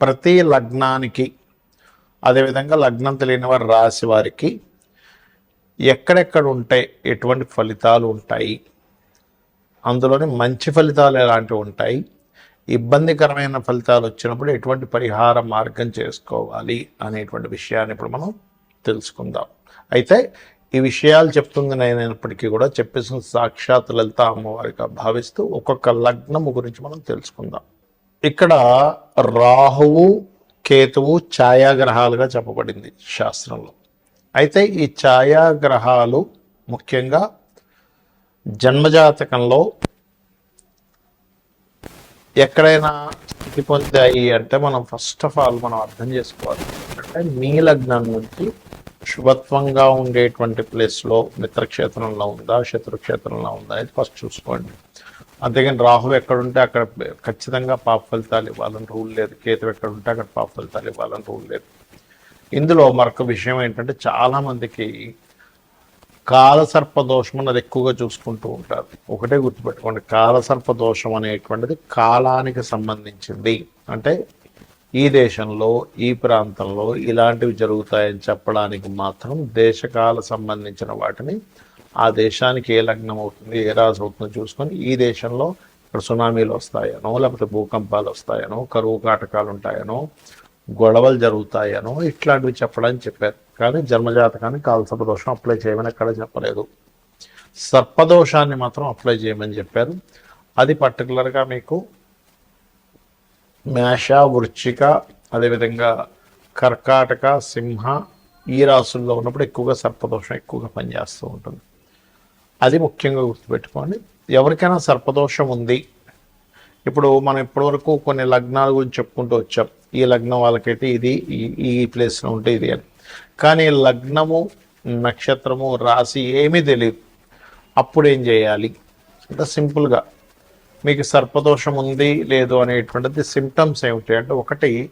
ప్రతి లగ్నానికి అదేవిధంగా లగ్నం తెలియని వారి రాశి వారికి ఎక్కడెక్కడ ఉంటాయి ఎటువంటి ఫలితాలు ఉంటాయి? అందులోని మంచి ఫలితాలు ఎలాంటివి ఉంటాయి? ఇబ్బందికరమైన ఫలితాలు వచ్చినప్పుడు ఎటువంటి పరిహార మార్గం చేసుకోవాలి అనేటువంటి విషయాన్ని ఇప్పుడు మనం తెలుసుకుందాం. అయితే ఈ విషయాలు చెప్తుంది నేనైనప్పటికీ కూడా చెప్పేసిన సాక్షాత్ లలిత అమ్మవారిగా భావిస్తూ ఒక్కొక్క లగ్నము గురించి మనం తెలుసుకుందాం. ఇక్కడ రాహువు కేతువు ఛాయాగ్రహాలుగా చెప్పబడింది శాస్త్రంలో. అయితే ఈ ఛాయాగ్రహాలు ముఖ్యంగా జన్మజాతకంలో ఎక్కడైనా స్థితి పొందాయి అంటే మనం ఫస్ట్ ఆఫ్ ఆల్ మనం అర్థం చేసుకోవాలి. అంటే మీ లగ్నం నుంచి శుభత్వంగా ఉండేటువంటి ప్లేస్లో మిత్రక్షేత్రంలో ఉందా శత్రుక్షేత్రంలో ఉందా ఇది ఫస్ట్ చూసుకోండి. అంతేగాని రాహు ఎక్కడుంటే అక్కడ ఖచ్చితంగా పాప ఫలితాలు ఇవ్వాలని రూల్ లేదు. కేతు ఎక్కడ ఉంటే అక్కడ పాప ఫలితాలు ఇవ్వాలని రూల్ లేదు. ఇందులో మరొక విషయం ఏంటంటే చాలామందికి కాలసర్ప దోషం అన్నది ఎక్కువగా చూసుకుంటూ ఉంటారు. ఒకటే గుర్తుపెట్టుకోండి కాలసర్ప దోషం అనేటువంటిది కాలానికి సంబంధించింది. అంటే ఈ దేశంలో ఈ ప్రాంతంలో ఇలాంటివి జరుగుతాయని చెప్పడానికి మాత్రం దేశకాల సంబంధించిన వాటిని ఆ దేశానికి ఏ లగ్నం అవుతుంది ఏ రాజు అవుతుందో చూసుకొని ఈ దేశంలో ఇక్కడ సునామీలు వస్తాయనో లేకపోతే భూకంపాలు వస్తాయనో కరువు కాటకాలు ఉంటాయనో గొడవలు జరుగుతాయనో ఇట్లాంటివి చెప్పడానికి చెప్పారు. కానీ జన్మజాతకాన్ని కాలసర్పదోషం అప్లై చేయమని ఎక్కడ చెప్పలేదు. సర్పదోషాన్ని మాత్రం అప్లై చేయమని చెప్పారు. అది పర్టికులర్గా మీకు మేష వృచ్చిక అదేవిధంగా కర్కాటక సింహ ఈ రాసుల్లో ఉన్నప్పుడు ఎక్కువగా సర్పదోషం ఎక్కువగా పనిచేస్తూ ఉంటుంది. అది ముఖ్యంగా గుర్తుపెట్టుకోండి. ఎవరికైనా సర్పదోషం ఉంది. ఇప్పుడు మనం ఇప్పటివరకు కొన్ని లగ్నాల గురించి చెప్పుకుంటూ వచ్చాం. ఈ లగ్నం వాళ్ళకైతే ఇది ఈ- ఈ ప్లేస్లో ఉంటే ఇది అని. కానీ లగ్నము నక్షత్రము రాశి ఏమీ తెలియదు అప్పుడు ఏం చేయాలి? అంటే సింపుల్గా. మీకు సర్పదోషం ఉంది లేదు అనేటువంటిది సిమ్టమ్స్ ఏమిటి అంటే ఒకటి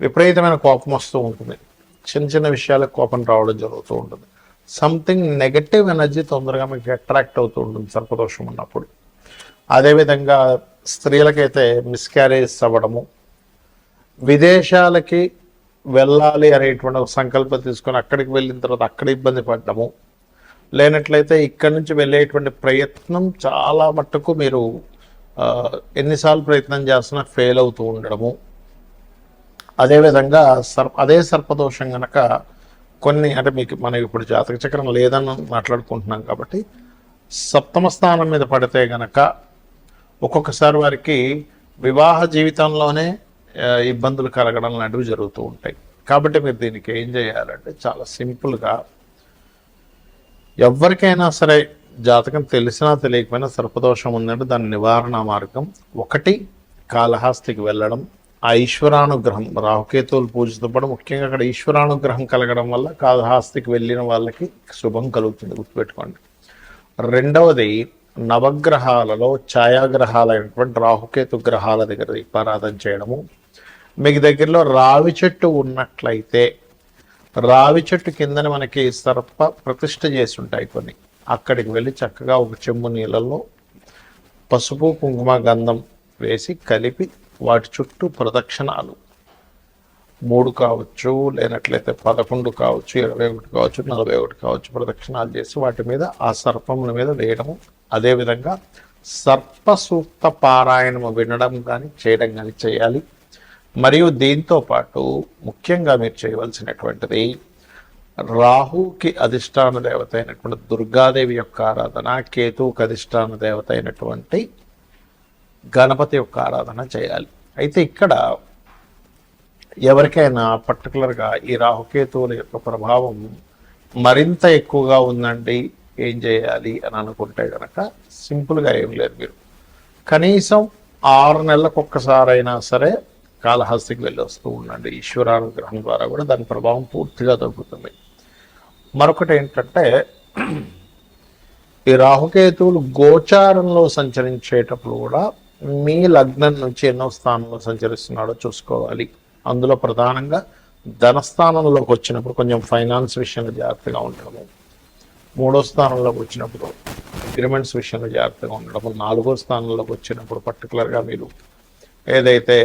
విపరీతమైన కోపం వస్తూ ఉంటుంది. చిన్న చిన్న విషయాలకు కోపం రావడం జరుగుతూ ఉంటుంది. సంథింగ్ నెగటివ్ ఎనర్జీ తొందరగా మీకు అట్రాక్ట్ అవుతూ ఉంటుంది సర్పదోషం ఉన్నప్పుడు. అదేవిధంగా స్త్రీలకైతే మిస్క్యారేజ్ అవ్వడము విదేశాలకి వెళ్ళాలి అనేటువంటి ఒక సంకల్పం తీసుకొని అక్కడికి వెళ్ళిన తర్వాత అక్కడ ఇబ్బంది పడ్డము లేనట్లయితే ఇక్కడి నుంచి వెళ్ళేటువంటి ప్రయత్నం చాలా మట్టుకు మీరు ఎన్నిసార్లు ప్రయత్నం చేస్తున్నా ఫెయిల్ అవుతూ ఉండడము. అదేవిధంగా సర్ప అదే సర్పదోషం కనుక కొన్ని అంటే మీకు మనం ఇప్పుడు జాతక చక్రం లేదని మాట్లాడుకుంటున్నాం కాబట్టి సప్తమ స్థానం మీద పడితే గనక ఒక్కొక్కసారి వారికి వివాహ జీవితంలోనే ఇబ్బందులు కలగడం లాంటివి జరుగుతూ ఉంటాయి. కాబట్టి మీరు దీనికి ఏం చేయాలంటే చాలా సింపుల్గా ఎవరికైనా సరే జాతకం తెలిసినా తెలియకపోయినా సర్పదోషం ఉందంటే దాని నివారణ మార్గం ఒకటి కాళహస్తికి వెళ్ళడం ఆ ఈశ్వరానుగ్రహం రాహుకేతువులు పూజతో పాటు ముఖ్యంగా అక్కడ ఈశ్వరానుగ్రహం కలగడం వల్ల కాళహస్తికి వెళ్ళిన వాళ్ళకి శుభం కలుగుతుంది గుర్తుపెట్టుకోండి. రెండవది నవగ్రహాలలో ఛాయాగ్రహాలైనటువంటి రాహుకేతు గ్రహాల దగ్గర దీపారాధన చేయడము. మీకు దగ్గరలో రావి చెట్టు ఉన్నట్లయితే రావి చెట్టు కిందన మనకి సర్ప ప్రతిష్ఠ చేసి ఉంటాయి కొన్ని. అక్కడికి వెళ్ళి చక్కగా ఒక చెంబు నీళ్ళల్లో పసుపు కుంకుమ గంధం వేసి కలిపి వాటి చుట్టూ ప్రదక్షిణాలు. మూడు కావచ్చు లేనట్లయితే పదకొండు కావచ్చు ఇరవై ఒకటి కావచ్చు నలభై ఒకటి కావచ్చు ప్రదక్షిణాలు చేసి వాటి మీద ఆ సర్పముల మీద వేయడము అదేవిధంగా సర్ప సూక్త పారాయణము వినడం కానీ చేయడం కానీ చేయాలి. మరియు దీంతో పాటు ముఖ్యంగా మీరు చేయవలసినటువంటిది రాహుకి అధిష్టాన దేవత అయినటువంటి దుర్గాదేవి యొక్క ఆరాధన కేతువుకి అధిష్టాన దేవత అయినటువంటి గణపతి యొక్క ఆరాధన చేయాలి. అయితే ఇక్కడ ఎవరికైనా పర్టికులర్గా ఈ రాహుకేతువుల యొక్క ప్రభావం మరింత ఎక్కువగా ఉందండి ఏం చేయాలి అని అనుకుంటే కనుక సింపుల్గా ఏం లేదు మీరు. కనీసం ఆరు నెలలకు ఒక్కసారైనా సరే కాళహస్తికి వెళ్ళి వస్తూ ఉండండి. ఈశ్వరానుగ్రహం ద్వారా కూడా దాని ప్రభావం పూర్తిగా తగ్గుతుంది. మరొకటి ఏంటంటే ఈ రాహుకేతువులు గోచారంలో సంచరించేటప్పుడు కూడా మీ లగ్నం నుంచి ఎన్నో స్థానంలో సంచరిస్తున్నాడో చూసుకోవాలి. అందులో ప్రధానంగా ధనస్థానంలోకి వచ్చినప్పుడు కొంచెం ఫైనాన్స్ విషయంలో జాగ్రత్తగా ఉండడము. మూడో స్థానంలోకి వచ్చినప్పుడు అగ్రిమెంట్స్ విషయంలో జాగ్రత్తగా ఉండడము. నాలుగో స్థానంలోకి వచ్చినప్పుడు పర్టికులర్గా మీరు ఏదైతే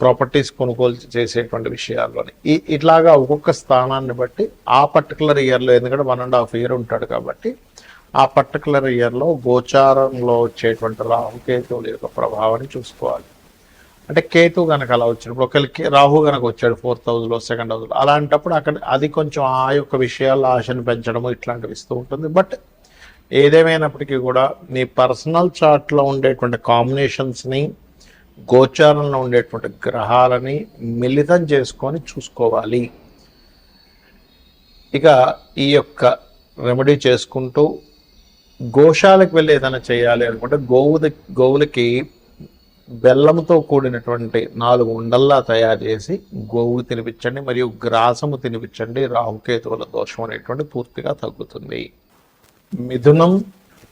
ప్రాపర్టీస్ కొనుగోలు చేసేటువంటి విషయాల్లోని ఈ ఇట్లాగా ఒక్కొక్క స్థానాన్ని బట్టి ఆ పర్టికులర్ ఇయర్లో ఎందుకంటే వన్ అండ్ హాఫ్ ఇయర్ ఉంటాడు కాబట్టి ఆ పర్టికులర్ ఇయర్లో గోచారంలో వచ్చేటువంటి రాహుకేతువుల యొక్క ప్రభావాన్ని చూసుకోవాలి. అంటే కేతు కనుక అలా వచ్చినప్పుడు ఒకరికి రాహు కనుక వచ్చాడు ఫోర్త్ హౌస్లో సెకండ్ హౌస్లో అలాంటప్పుడు అక్కడ అది కొంచెం ఆ యొక్క విషయాల్లో ఆశను పెంచడము ఇట్లాంటివి ఇస్తూ ఉంటుంది. బట్ ఏదేమైనప్పటికీ కూడా నీ పర్సనల్ చార్ట్లో ఉండేటువంటి కాంబినేషన్స్ని గోచారంలో ఉండేటువంటి గ్రహాలని మిళితం చేసుకొని చూసుకోవాలి. ఇక ఈ యొక్క రెమెడీ చేసుకుంటూ గోశాలకు వెళ్ళి ఏదైనా చేయాలి అనుకుంటే గోవుల గోవులకి బెల్లంతో కూడినటువంటి నాలుగు ఉండల్లా తయారు చేసి గోవు తినిపించండి మరియు గ్రాసము తినిపించండి రాహుకేతువుల దోషం అనేటువంటి పూర్తిగా తగ్గుతుంది. మిథునం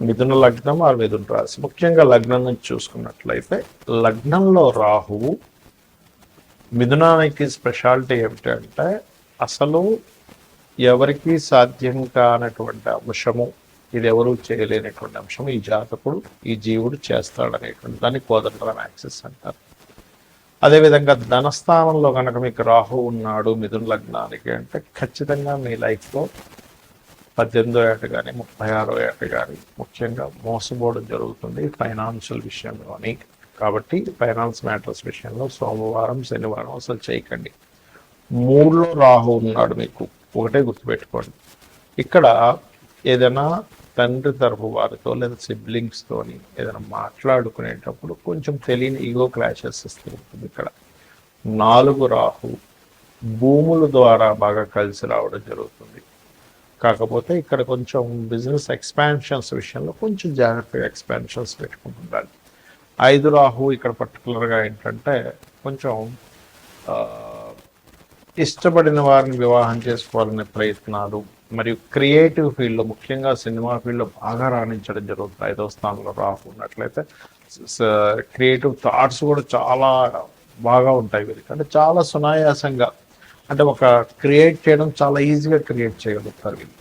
మిథున లగ్నం ఆ మిథున రాశి. ముఖ్యంగా లగ్నం నుంచి చూసుకున్నట్లయితే లగ్నంలో రాహువు మిథునానికి స్పెషాలిటీ ఏమిటంటే అసలు ఎవరికి సాధ్యం కానటువంటి అంశము ఇది ఎవరు చేయలేనటువంటి అంశం. ఈ జాతకుడు ఈ జీవుడు చేస్తాడనేటువంటి దాన్ని కోదండరామ్ యాక్సెస్ అంటారు. అదేవిధంగా ధనస్థానంలో కనుక మీకు రాహు ఉన్నాడు మిథున లగ్నానికి అంటే ఖచ్చితంగా మీ లైఫ్లో పద్దెనిమిదో ఏట కానీ ముప్పై ఆరో ఏట కానీ ముఖ్యంగా మోసపోవడం జరుగుతుంది ఫైనాన్షియల్ విషయంలోని. కాబట్టి ఫైనాన్స్ మ్యాటర్స్ విషయంలో సోమవారం శనివారం అసలు చేయకండి. మూడులో రాహు ఉన్నాడు మీకు. ఒకటే గుర్తుపెట్టుకోండి. ఇక్కడ ఏదైనా తండ్రి తరపు వారితో లేదా సిబ్లింగ్స్తోని ఏదైనా మాట్లాడుకునేటప్పుడు కొంచెం తెలియని ఈగో క్లాషెస్ ఇస్తూ ఇక్కడ. నాలుగు రాహు భూముల ద్వారా బాగా కలిసి రావడం జరుగుతుంది. కాకపోతే ఇక్కడ కొంచెం బిజినెస్ ఎక్స్పాన్షన్స్ విషయంలో కొంచెం జాగ్రత్తగా ఎక్స్పాన్షన్స్ పెట్టుకుంటుండాలి. ఐదు రాహు ఇక్కడ పర్టికులర్గా ఏంటంటే కొంచెం ఇష్టపడిన వారిని వివాహం చేసుకోవాలనే ప్రయత్నాలు మరియు క్రియేటివ్ ఫీల్డ్లో ముఖ్యంగా సినిమా ఫీల్డ్లో బాగా రాణించడం జరుగుతుంది. ఐదో స్థానంలో రాకున్నట్లయితే క్రియేటివ్ థాట్స్ కూడా చాలా బాగా ఉంటాయి వీరికి అంటే చాలా సునాయాసంగా అంటే ఒక క్రియేట్ చేయడం చాలా ఈజీగా క్రియేట్ చేయగలుగుతారు వీళ్ళు.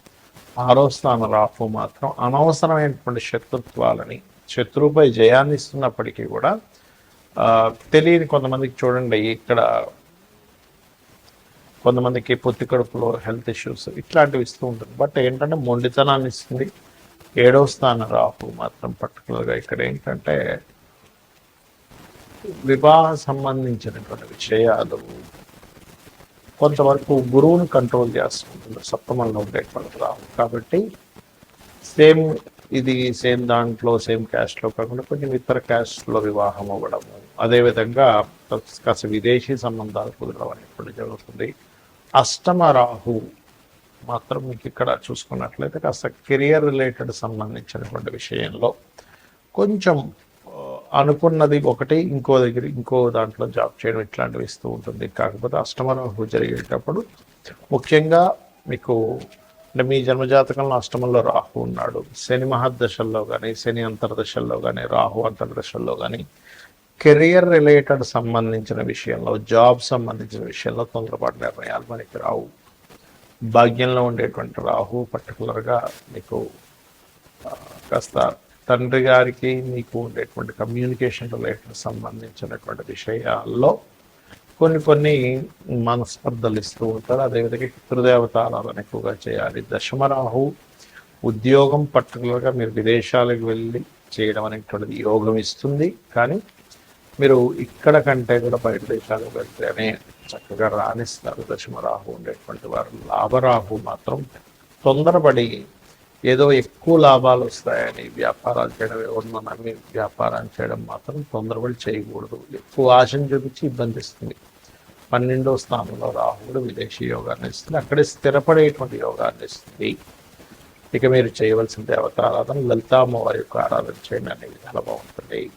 ఆరో స్థానం రాహు మాత్రం అనవసరమైనటువంటి శత్రుత్వాలని శత్రువుపై జయాన్ని ఇస్తున్నప్పటికీ కూడా తెలియని కొంతమందికి చూడండి ఇక్కడ కొంతమందికి పొత్తి కడుపులో హెల్త్ ఇష్యూస్ ఇట్లాంటివి ఇస్తూ ఉంటుంది బట్ ఏంటంటే మొండితనాన్ని ఇస్తుంది. ఏడవ స్థానం రాహు మాత్రం పర్టికులర్గా ఇక్కడ ఏంటంటే వివాహ సంబంధించినటువంటి విషయాలు కొంతవరకు గురువును కంట్రోల్ చేస్తుంటుంది. సప్తమంలో ఉండేటువంటి రాహు. కాబట్టి సేమ్ ఇది సేమ్ దాంట్లో సేమ్ క్యాస్ట్లో కాకుండా కొంచెం ఇతర క్యాస్ట్లో వివాహం అవ్వడము. అదేవిధంగా కాస్త విదేశీ సంబంధాలు కుదరడం అనేటువంటి జరుగుతుంది. అష్టమ రాహు మాత్రం మీకు ఇక్కడ చూసుకున్నట్లయితే కాస్త కెరియర్ రిలేటెడ్ సంబంధించినటువంటి విషయంలో కొంచెం అనుకున్నది ఒకటి ఇంకో దగ్గర ఇంకో దాంట్లో జాబ్ చేయడం ఇట్లాంటివి ఇస్తూ ఉంటుంది. కాకపోతే అష్టమరాహు జరిగేటప్పుడు ముఖ్యంగా మీకు అంటే మీ జన్మజాతకంలో అష్టమంలో రాహు ఉన్నాడు. శని మహర్దశల్లో కానీ శని అంతర్దశల్లో కానీ రాహు అంతర్దశల్లో కానీ కెరియర్ రిలేటెడ్ సంబంధించిన విషయంలో జాబ్ సంబంధించిన విషయంలో తొందరపాటు నిర్ణయాలు మనకి రావు. భాగ్యంలో ఉండేటువంటి రాహు పర్టికులర్గా మీకు కాస్త తండ్రి గారికి మీకు ఉండేటువంటి కమ్యూనికేషన్ రిలేటెడ్ సంబంధించినటువంటి విషయాల్లో కొన్ని కొన్ని మనస్పర్ధలు ఇస్తూ ఉంటారు. అదేవిధంగా పితృదేవత ఆరాధన ఎక్కువగా చేయాలి. దశమరాహు ఉద్యోగం పర్టికులర్గా మీరు విదేశాలకు వెళ్ళి చేయడం అనేటువంటిది యోగం ఇస్తుంది. కానీ మీరు ఇక్కడ కంటే కూడా బయట దేశాలకు వెళ్తేనే చక్కగా రాణిస్తారు దశమరాహు ఉండేటువంటి వారు. లాభరాహు మాత్రం తొందరపడి ఏదో ఎక్కువ లాభాలు వస్తాయని వ్యాపారాలు చేయడం ఎవరినో నమ్మి వ్యాపారం చేయడం మాత్రం తొందరపడి చేయకూడదు. ఎక్కువ ఆశను చూపించి ఇబ్బంది ఇస్తుంది. పన్నెండో స్థానంలో రాహువుడు విదేశీ యోగాన్ని ఇస్తుంది. అక్కడే స్థిరపడేటువంటి యోగాన్ని ఇస్తుంది. ఇక మీరు చేయవలసిన దేవతారాధన లలితామ్మవారి యొక్క ఆరాధన చేయండి. అనే విధాలు బాగుంటుంది.